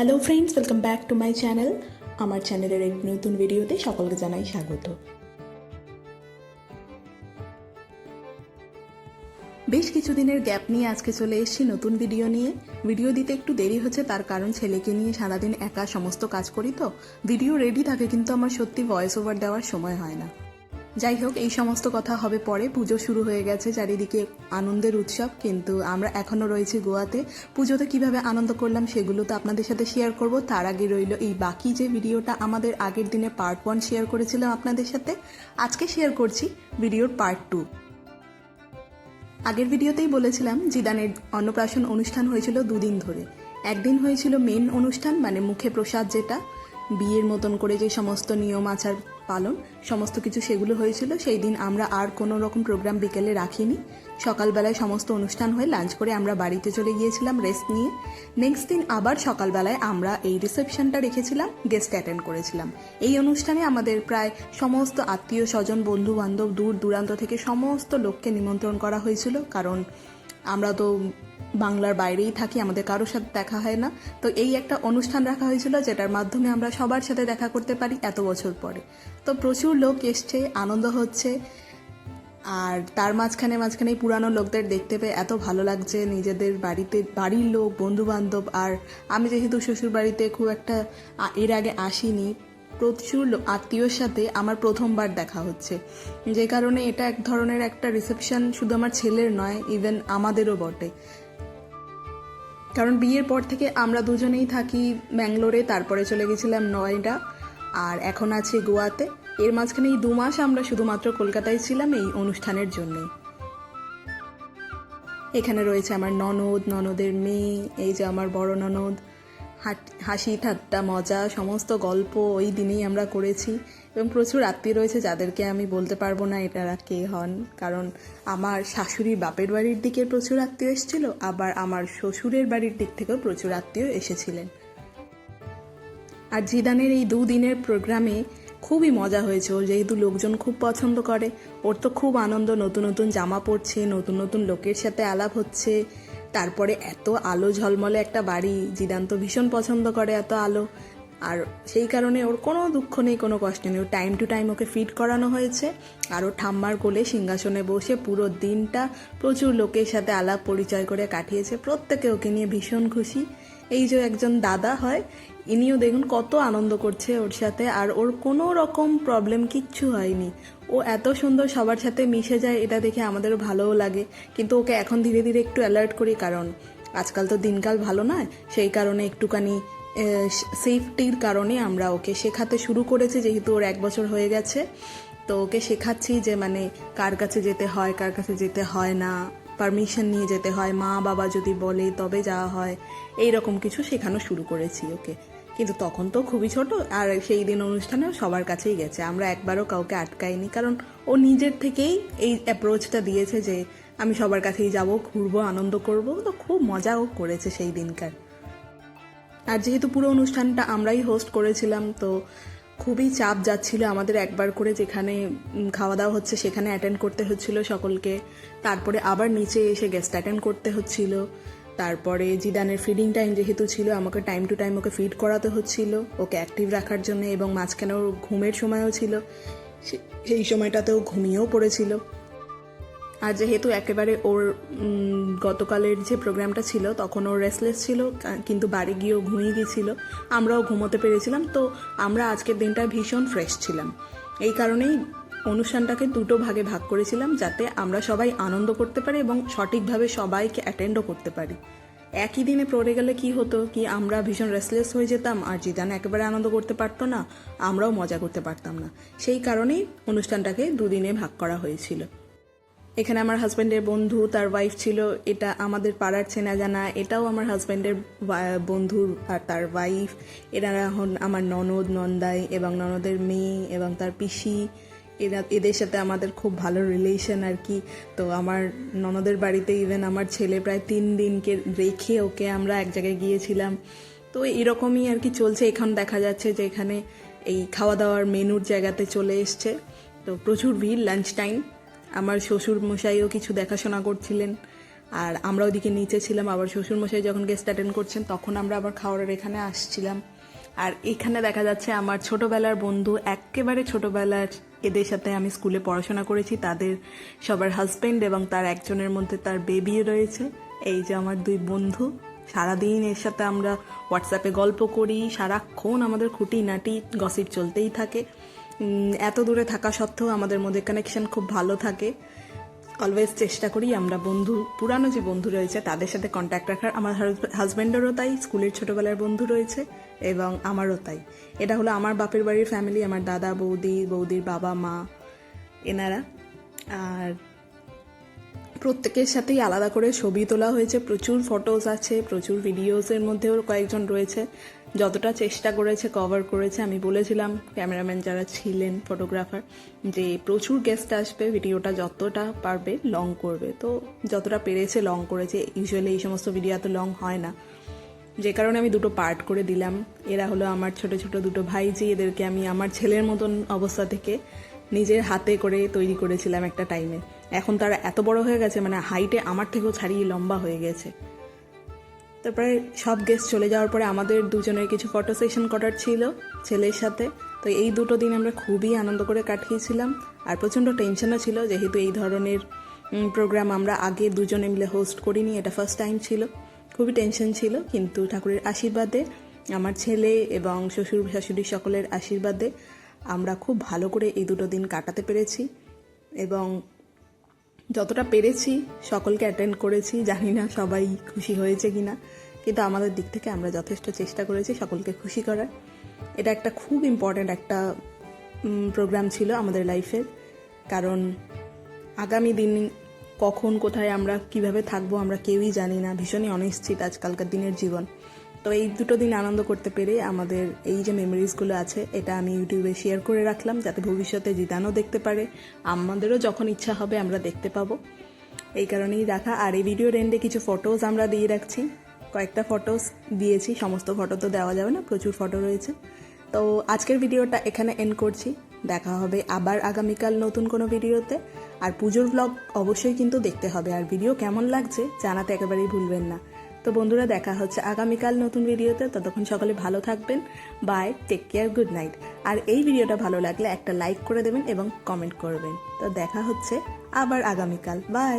Hello friends welcome back to my channel আমার চ্যানেলের এক নতুন ভিডিওতে সকলকে জানাই স্বাগত। বেশ কিছুদিনের গ্যাপ নিয়ে আজকে চলে এসেছি নতুন ভিডিও নিয়ে। ভিডিও দিতে একটু দেরি হচ্ছে, তার কারণ ছেলেকে নিয়ে সারাদিন একা সমস্ত কাজ করি তো। ভিডিও রেডি থাকে কিন্তু আমার সত্যি ভয়েস ওভার দেওয়ার সময় হয় না। যাই হোক, এই সমস্ত কথা হবে পরে। পুজো শুরু হয়ে গেছে চারিদিকে আনন্দের উৎসব, কিন্তু আমরা এখনও রয়েছি গোয়াতে। পুজোতে কীভাবে আনন্দ করলাম সেগুলো তো আপনাদের সাথে শেয়ার করব। তার আগে রইল এই বাকি যে ভিডিওটা আমাদের আগের দিনে পার্ট ওয়ান শেয়ার করেছিলাম আপনাদের সাথে। আজকে শেয়ার করছি ভিডিওর পার্ট টু আগের ভিডিওতেই বলেছিলাম, জিদানের অন্নপ্রাশন অনুষ্ঠান হয়েছিল দুদিন ধরে। একদিন হয়েছিল মেন অনুষ্ঠান মানে মুখে প্রসাদ যেটা। বিয়ের মতন করে যে সমস্ত নিয়ম, আচার, পালন, সমস্ত কিছু সেগুলো হয়েছিল, সেই দিন আমরা আর কোনো রকম প্রোগ্রাম বিকেলে রাখিনি। সকালবেলায় সমস্ত অনুষ্ঠান হয়ে লাঞ্চ করে আমরা বাড়িতে চলে গিয়েছিলাম রেস্ট নিয়ে। নেক্সট দিন আবার সকালবেলায় আমরা এই রিসেপশনটা রেখেছিলাম গেস্ট অ্যাটেন্ড করেছিলাম। এই অনুষ্ঠানে আমাদের প্রায় সমস্ত আত্মীয় স্বজন বন্ধু বান্ধব দূর দূরান্ত থেকে সমস্ত লোককে নিমন্ত্রণ করা হয়েছিল, কারণ আমরা তো বাংলার বাইরেই থাকি, আমাদের কারোর সাথে দেখা হয় না। তো এই একটা অনুষ্ঠান রাখা হয়েছিল, যেটার মাধ্যমে আমরা সবার সাথে দেখা করতে পারি এত বছর পরে। তো প্রচুর লোক এসছে, আনন্দ হচ্ছে, আর তার মাঝখানে মাঝখানে পুরানো লোকদের দেখতে পেয়ে এত ভালো লাগছে, নিজেদের বাড়িতে, বাড়ির লোক বন্ধু বান্ধব আর আমি যেহেতু শ্বশুর বাড়িতে খুব একটা এর আগে আসিনি, প্রচুর আত্মীয়র সাথে আমার প্রথমবার দেখা হচ্ছে। যে কারণে এটা এক ধরনের একটা রিসেপশন শুধু আমার ছেলের নয় ইভেন আমাদেরও বটে। কারণ বিয়ের পর থেকে আমরা দুজনেই থাকি ব্যাঙ্গলোরে তারপরে চলে গেছিলাম নয়ডা আর এখন আছে গোয়াতে। এর মাঝখানে এই দু মাস আমরা শুধুমাত্র কলকাতায় ছিলাম এই অনুষ্ঠানের জন্যই এখানে রয়েছে আমার ননদ, ননদের মেয়ে, এই যে আমার বড় ননদ। হাসি, ঠাট্টা, মজা, সমস্ত গল্প ওই দিনেই আমরা করেছি। এবং প্রচুর আত্মীয় রয়েছে যাদেরকে আমি বলতে পারব না এটারা কে হন। কারণ আমার শাশুড়ির বাপের বাড়ির দিকের প্রচুর আত্মীয় এসেছিল, আবার আমার শ্বশুরের বাড়ির দিক থেকেও প্রচুর আত্মীয় এসেছিলেন। আর জিদানের এই দুদিনের প্রোগ্রামে খুবই মজা হয়েছে। ওর যেহেতু লোকজন খুব পছন্দ করে, ওর তো খুব আনন্দ। নতুন নতুন জামা পরছে, নতুন নতুন লোকের সাথে আলাপ হচ্ছে। তারপরে এত আলো ঝলমলে একটা বাড়ি, জিদান তো ভীষণ পছন্দ করে এত আলো। আর সেই কারণে ওর কোনো দুঃখ নেই, কোনো কষ্ট নেই। ওর টাইম টু টাইম ওকে ফিট করানো হয়েছে। আর ও ঠাম্মার কোলে সিংহাসনে বসে পুরো দিনটা প্রচুর লোকের সাথে আলাপ পরিচয় করে কাটিয়েছে। প্রত্যেকে ওকে নিয়ে ভীষণ খুশি। এই যে একজন দাদা হয়, ইনিও দেখুন কত আনন্দ করছে ওর সাথে। আর ওর কোনো রকম প্রবলেম কিচ্ছু হয়নি। ও এত সুন্দর সবার সাথে মিশে যায়, এটা দেখে আমাদেরও ভালোও লাগে। কিন্তু ওকে এখন ধীরে ধীরে একটু অ্যালার্ট করি কারণ আজকাল তো দিনকাল ভালো নয় সেই কারণে একটুখানি সেফটির কারণে আমরা ওকে শেখাতে শুরু করেছি, যেহেতু ওর এক বছর হয়ে গেছে। তো ওকে শেখাচ্ছি যে মানে কার কাছে যেতে হয়, কার কাছে যেতে হয় না পারমিশন নিয়ে যেতে হয় মা বাবা যদি বলে তবে যাওয়া হয় এই রকম কিছু শেখানো শুরু করেছি ওকে। কিন্তু তখন তো খুবই ছোট, আর সেই দিন অনুষ্ঠানেও সবার কাছেই গেছে। আমরা একবারও কাউকে আটকাইনি, কারণ ও নিজের থেকেই এই অ্যাপ্রোচটা দিয়েছে যে, আমি সবার কাছেই যাব, ঘুরবো, আনন্দ করব। তো খুব মজাও করেছে সেই দিনকার। আর যেহেতু পুরো অনুষ্ঠানটা আমরাই হোস্ট করেছিলাম, তো খুবই চাপ যাচ্ছিল আমাদের একবার করে যেখানে খাওয়া দাওয়া হচ্ছে সেখানে অ্যাটেন্ড করতে হচ্ছিল সকলকে। তারপরে আবার নিচে এসে গেস্ট অ্যাটেন্ড করতে হচ্ছিল। তারপরে জিদানের ফিডিং টাইম যেহেতু ছিল, আমাকে টাইম টু টাইম ওকে ফিড করাতে হচ্ছিল, ওকে অ্যাক্টিভ রাখার জন্য এবং মাঝখানে ওর ঘুমের সময়ও ছিল। সেই সময়টাতেও ঘুমিয়েও পড়েছিল। আর যেহেতু একেবারে ওর গতকালের যে প্রোগ্রামটা ছিল, তখন ওর রেসলেস ছিল কিন্তু বাড়ি গিয়েও ঘুমিয়ে গিয়েছিল। আমরাও ঘুমোতে পেরেছিলাম, তো আমরা আজকের দিনটা ভীষণ ফ্রেশ ছিলাম। এই কারণেই অনুষ্ঠানটাকে দুটো ভাগে ভাগ করেছিলাম যাতে আমরা সবাই আনন্দ করতে পারি এবং সঠিকভাবে সবাইকে অ্যাটেন্ডও করতে পারি। একই দিনে পড়ে গেলে কি হতো কি আমরা ভীষণ রেসলেস হয়ে যেতাম আর জিদান একেবারে আনন্দ করতে পারতো না, আমরাও মজা করতে পারতাম না। সেই কারণেই অনুষ্ঠানটাকে দুদিনে ভাগ করা হয়েছিল। এখানে আমার হাজব্যান্ডের বন্ধু, তার ওয়াইফ ছিল, এটা আমাদের পাড়ার চেনা জানা এটাও আমার হাজব্যান্ডের বন্ধুর আর তার ওয়াইফ এরা হন আমার ননদ, নন্দাই এবং ননদের মেয়ে এবং তার পিসি। এরা এদের সাথে আমাদের খুব ভালো রিলেশন আর কি। তো আমার ননদের বাড়িতে ইভেন আমার ছেলে প্রায় তিন দিনকে রেখে ওকে আমরা এক জায়গায় গিয়েছিলাম। তো এরকমই আর কি চলছে। এখন দেখা যাচ্ছে যে এখানে এই খাওয়া দাওয়ার মেনুর জায়গাতে চলে এসছে। তো প্রচুর ভিড় লাঞ্চ টাইম আমার শ্বশুর মশাইও কিছু দেখাশোনা করছিলেন। আর আমরা ওদিকে নিচে ছিলাম। আবার শ্বশুরমশাই যখন গেস্ট অ্যাটেন্ড করছেন, তখন আমরা আবার খাওয়ারের এখানে আসছিলাম। আর এখানে দেখা যাচ্ছে আমার ছোটবেলার বন্ধু একেবারে ছোটবেলার এদের সাথে আমি স্কুলে পড়াশোনা করেছি। তাদের সবার হাজব্যান্ড এবং তার একজনের মধ্যে তার বেবি রয়েছে। এই যে আমার দুই বন্ধু, সারাদিন এর সাথে আমরা হোয়াটসঅ্যাপে গল্প করি। সারাক্ষণ আমাদের খুঁটি নাটি গসিপ চলতেই থাকে। এত দূরে থাকা সত্ত্বেও আমাদের মধ্যে কানেকশন খুব ভালো থাকে। অলওয়েজ চেষ্টা করি আমরা বন্ধু, পুরানো যে বন্ধু রয়েছে তাদের সাথে কন্ট্যাক্ট রাখার। আমার হাজব্যান্ডেরও তাই, স্কুলের ছোটবেলার বন্ধু রয়েছে এবং আমারও তাই। এটা হলো আমার বাপের বাড়ির ফ্যামিলি আমার দাদা, বৌদি, বৌদির বাবা, মা, এনারা। আর প্রত্যেকের সাথেই আলাদা করে ছবি তোলা হয়েছে। প্রচুর ফটোস আছে, প্রচুর ভিডিওসের মধ্যেও কয়েকজন রয়েছে। যতটা চেষ্টা করেছে কভার করেছে, আমি বলেছিলাম ক্যামেরাম্যান যারা ছিলেন ফটোগ্রাফার যে প্রচুর গেস্ট আসবে ভিডিওটা যতটা পারবে লং করবে। তো যতটা পেরেছে লং করেছে ইউজুয়ালি এই সমস্ত ভিডিও এত লং হয় না। যে কারণে আমি দুটো পার্ট করে দিলাম। এরা হলো আমার ছোট ছোট দুটো ভাইজি, এদেরকে আমি আমার ছেলের মতন অবস্থা থেকে নিজের হাতে করে তৈরি করেছিলাম একটা টাইমে এখন তারা এত বড় হয়ে গেছে মানে হাইটে আমার থেকেও ছাড়িয়ে লম্বা হয়ে গেছে। তারপরে সব গেস্ট চলে যাওয়ার পরে আমাদের দুজনের কিছু ফটো সেশন করার ছিল ছেলের সাথে। তো এই দুটো দিন আমরা খুবই আনন্দ করে কাটিয়েছিলাম আর প্রচণ্ড টেনশনও ছিল যেহেতু এই ধরনের প্রোগ্রাম আমরা আগে দুজনে মিলে হোস্ট করিনি, এটা ফার্স্ট টাইম ছিল। খুবই টেনশন ছিল, কিন্তু ঠাকুরের আশীর্বাদে, আমার ছেলে এবং শ্বশুর শাশুড়ি সকলের আশীর্বাদে আমরা খুব ভালো করে এই দুটো দিন কাটাতে পেরেছি। এবং যতটা পেরেছি, সকলকে অ্যাটেন্ড করেছি, জানি না সবাই খুশি হয়েছে কিনা, কিন্তু আমাদের দিক থেকে আমরা যথেষ্ট চেষ্টা করেছি সকলকে খুশি করার। এটা একটা খুব ইম্পর্ট্যান্ট একটা প্রোগ্রাম ছিল আমাদের লাইফের কারণ আগামী দিন কখন, কোথায় আমরা কীভাবে থাকব আমরা কেউই জানি না, ভীষণই অনিশ্চিত আজকালকার দিনের জীবন। তো এই দুটো দিন আনন্দ করতে পেরে আমাদের এই যে মেমোরিজগুলো আছে, এটা আমি ইউটিউবে শেয়ার করে রাখলাম যাতে ভবিষ্যতে জিদানও দেখতে পারে। আমাদেরও যখন ইচ্ছা হবে আমরা দেখতে পাবো। এই কারণেই রাখা। আর এই ভিডিওর এন্ডে কিছু ফটোজ আমরা দিয়ে রাখছি। কয়েকটা ফটোস দিয়েছি, সমস্ত ফটো তো দেওয়া যাবে না, প্রচুর ফটো রয়েছে। তো আজকের ভিডিওটা এখানে এন্ড করছি। দেখা হবে আবার আগামীকাল নতুন কোনো ভিডিওতে আর পুজোর ব্লগ অবশ্যই কিন্তু দেখতে হবে। আর ভিডিও কেমন লাগছে জানাতে একেবারেই ভুলবেন না। তো বন্ধুরা, দেখা হচ্ছে আগামীকাল নতুন ভিডিওতে। ততক্ষণ সকলে ভালো থাকবেন। Bye take care good night আর এই ভিডিওটা ভালো লাগলে একটা লাইক করে দেবেন এবং কমেন্ট করবেন। তো দেখা হচ্ছে আবার আগামীকাল। বাই